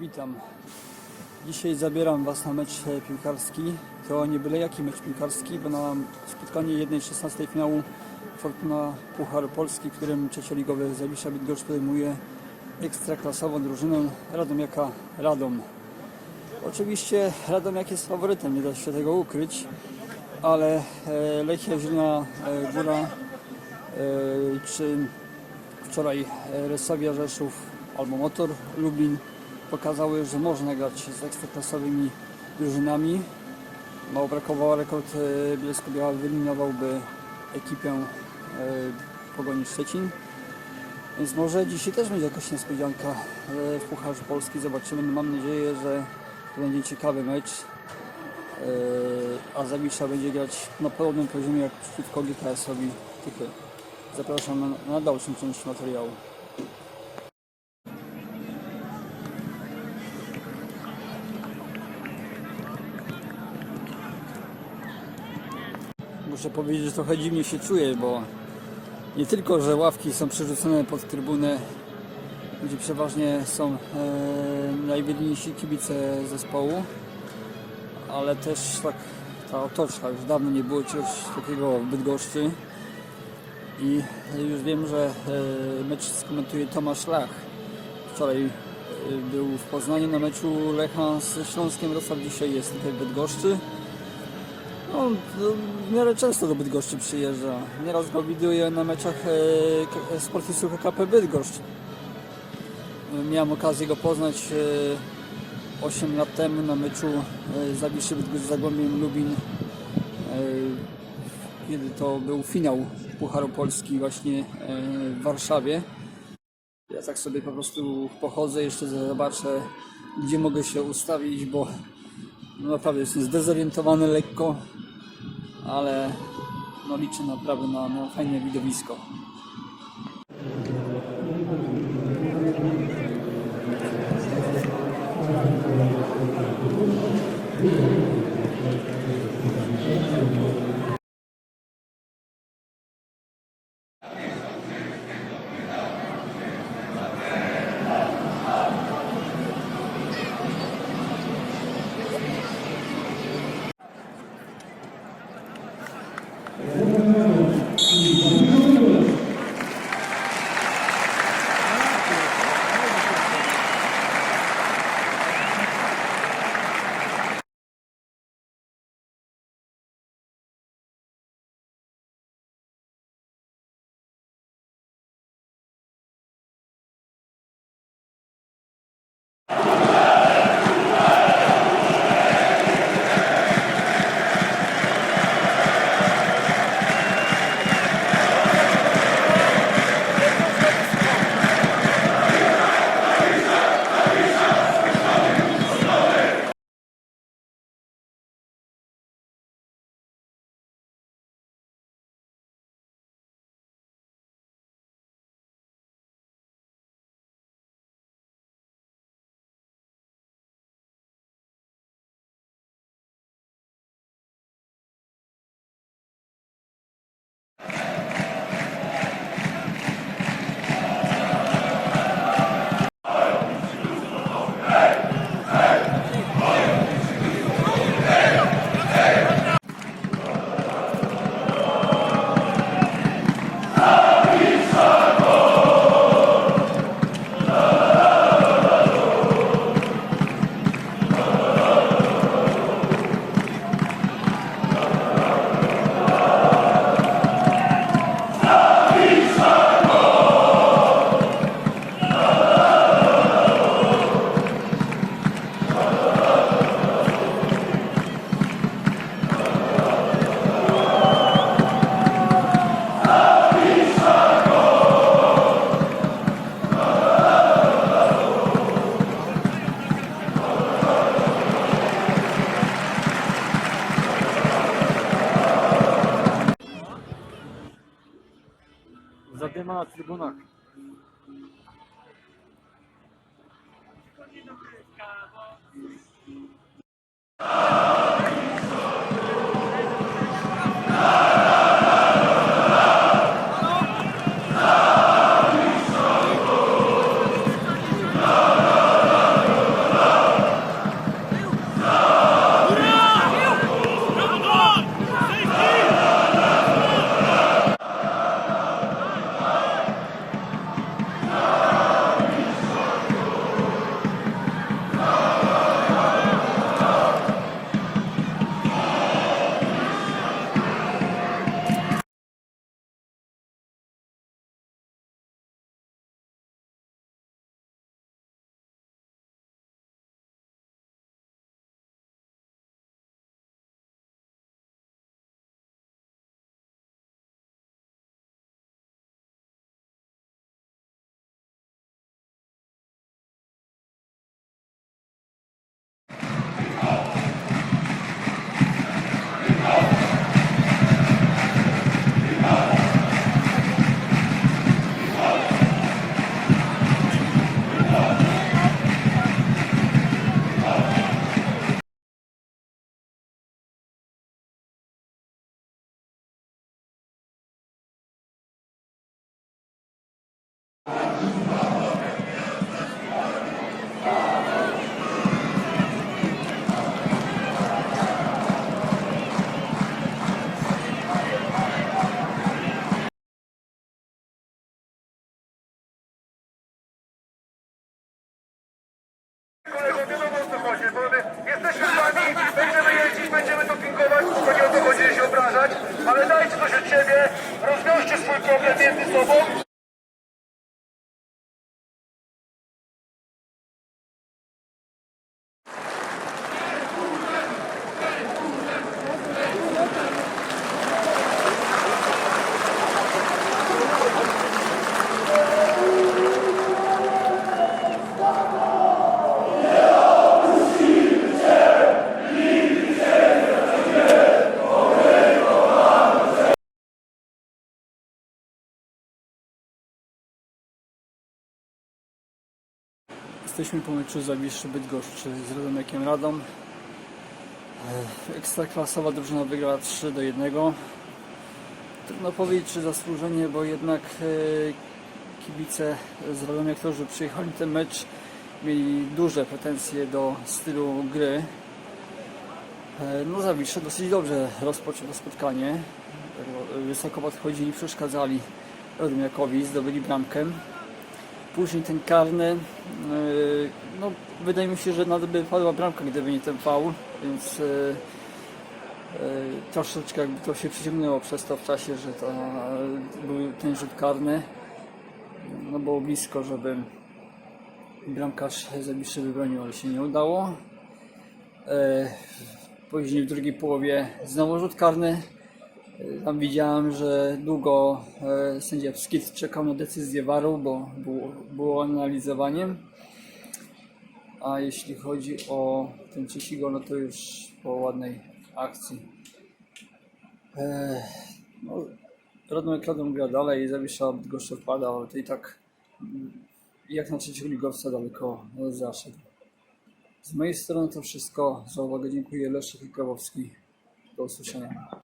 Witam. Dzisiaj zabieram Was na mecz e, piłkarski. To nie byle jaki mecz piłkarski, bo na spotkanie 1-16 finału Fortuna Puchar Polski, w którym trzecioligowy Zawisza Bydgoszcz podejmuje ekstraklasową drużynę Radomiaka Radom. Oczywiście Radomiak jest faworytem, nie da się tego ukryć, ale e, Lechia Zielona e, Góra czy wczoraj Resowia Rzeszów albo Motor Lublin pokazały, że można grać z ekstraklasowymi drużynami. Mało brakowało, rekord e, Bielsko-Biała wyeliminowałby ekipę e, Pogoni Szczecin. Więc może dzisiaj też będzie jakaś niespodzianka e, w Pucharze Polski. Zobaczymy. Mam nadzieję, że to będzie ciekawy mecz. A Zawisza będzie grać na podobnym poziomie jak przeciwko GKS-owi Tychy. Zapraszam na, na dalszą część materiału. Muszę powiedzieć, że trochę dziwnie się czuję, bo nie tylko, że ławki są przerzucone pod trybunę, gdzie przeważnie są e, najwydniejsi kibice zespołu, ale też tak ta otoczka, już dawno nie było czegoś takiego w Bydgoszczy i już wiem, że e, mecz skomentuje Tomasz Lach. Wczoraj e, był w Poznaniu na meczu Lecha z Śląskiem Wrocław, dzisiaj jest tutaj w Bydgoszczy. No, w miarę często do Bydgoszczy przyjeżdża. Nieraz go widuję na meczach e, K- Sportistu KP Bydgoszcz. E, Miałem okazję go poznać e, 8 lat temu na meczu e, Zawiszy Bydgoszcz Zagłębiem Lubin. E, kiedy to był finał Pucharu Polski właśnie e, w Warszawie. Ja tak sobie po prostu pochodzę, jeszcze zobaczę gdzie mogę się ustawić, bo naprawdę jestem zdezorientowany lekko, ale no liczę naprawdę na, na fajne widowisko. ma tribuna. Ah! Bo my jesteśmy z wami, będziemy jeździć, będziemy dopingować, to nie o to chodzi, się obrażać, ale dajcie coś od siebie, rozwiążcie swój problem między sobą. Jesteśmy po meczu Zawiszy Bydgoszczy z Radomiakiem Radom. E, Ekstraklasowa drużyna wygrała 3 do 1. Trudno powiedzieć, czy zasłużenie, bo jednak e, kibice z Radomia, którzy przyjechali ten mecz, mieli duże pretensje do stylu gry. E, No Zawisze dosyć dobrze rozpoczął to spotkanie. Wysoko podchodzili, przeszkadzali Radomiakowi, zdobyli bramkę. Później ten karny, yy, no wydaje mi się, że nawet by padła bramka, gdyby nie ten faul, więc yy, yy, troszeczkę jakby to się przyciągnęło przez to w czasie, że to był ten rzut karny. No było blisko, żeby bramkarz Zabiszy wybronił, ale się nie udało. Później w drugiej połowie znowu rzut karny. Tam widziałem, że długo e, sędzia Skit czekał na decyzję waru, bo było, było analizowaniem. A jeśli chodzi o ten trzeci gol, no to już po ładnej akcji. E, no, Radom gra dalej, Zawisza Bydgoszcz wpada, ale to i tak mm, jak na trzeciego ligowca daleko zaszedł. Z mojej strony to wszystko. Za uwagę dziękuję. Leszek Kawowski. Do usłyszenia.